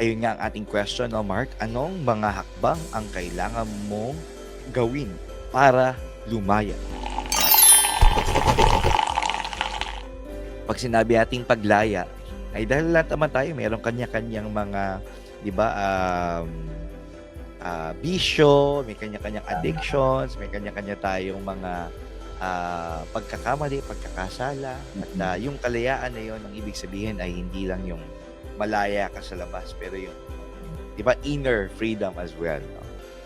ayun nga ang ating question, no, Mark. Anong mga hakbang ang kailangan mong gawin para lumaya? Pag sinabi nating paglaya, ay dahil lahat naman tayo, mayroong kanya-kanyang mga, di ba, um, ah, bisyo, may kanya-kanyang addictions, may kanya-kanya tayong mga ah, pagkakamali, pagkakasala. At ah, yung kalayaan na yun, ang ibig sabihin ay hindi lang yung malaya ka sa labas, pero yung, di ba, inner freedom as well. No?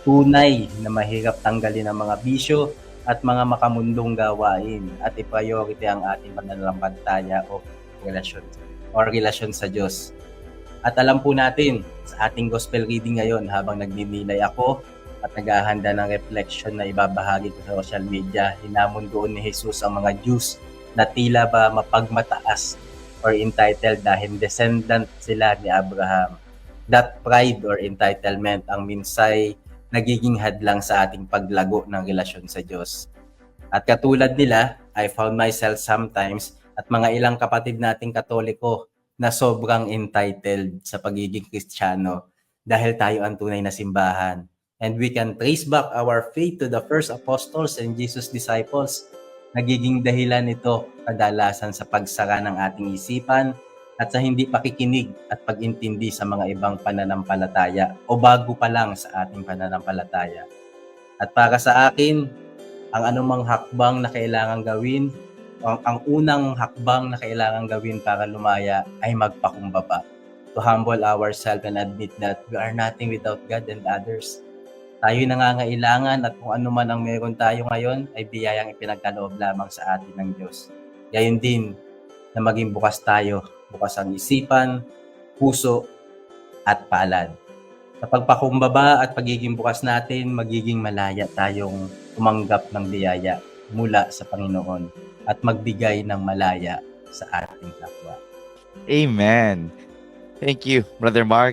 tunay na mahirap tanggalin ang mga bisyo at mga makamundong gawain at i-priority ang ating pananampalataya o relasyon o relasyon sa Diyos. At alam po natin sa ating gospel reading ngayon habang nagninilay ako at naghahanda ng reflection na ibabahagi ko sa social media, hinamon doon ni Jesus ang mga Jews na tila ba mapagmataas or entitled dahil descendant sila ni Abraham. That pride or entitlement ang minsay nagiging hadlang sa ating paglago ng relasyon sa Diyos. At katulad nila, I found myself sometimes at mga ilang kapatid nating katoliko na sobrang entitled sa pagiging kristyano dahil tayo ang tunay na simbahan. And we can trace back our faith to the first apostles and Jesus' disciples. Nagiging dahilan ito kadalasan sa pagsara ng ating isipan at sa hindi pakikinig at pag-intindi sa mga ibang pananampalataya o bago pa lang sa ating pananampalataya. At para sa akin, ang anumang hakbang na kailangan gawin, ang, ang unang hakbang na kailangan gawin para lumaya ay magpakumbaba. To humble ourselves and admit that we are nothing without God and others. Tayo nangangailangan at kung ano man ang meron tayo ngayon ay biyayang ipinagkaloob lamang sa atin ng Diyos. Gayon din na maging bukas tayo bukas ang isipan, puso, at palad. Sa pagpakumbaba at pagiging bukas natin, magiging malaya tayong tumanggap ng biyaya mula sa Panginoon at magbigay ng malaya sa ating kapwa. Amen. Thank you, Brother Mark.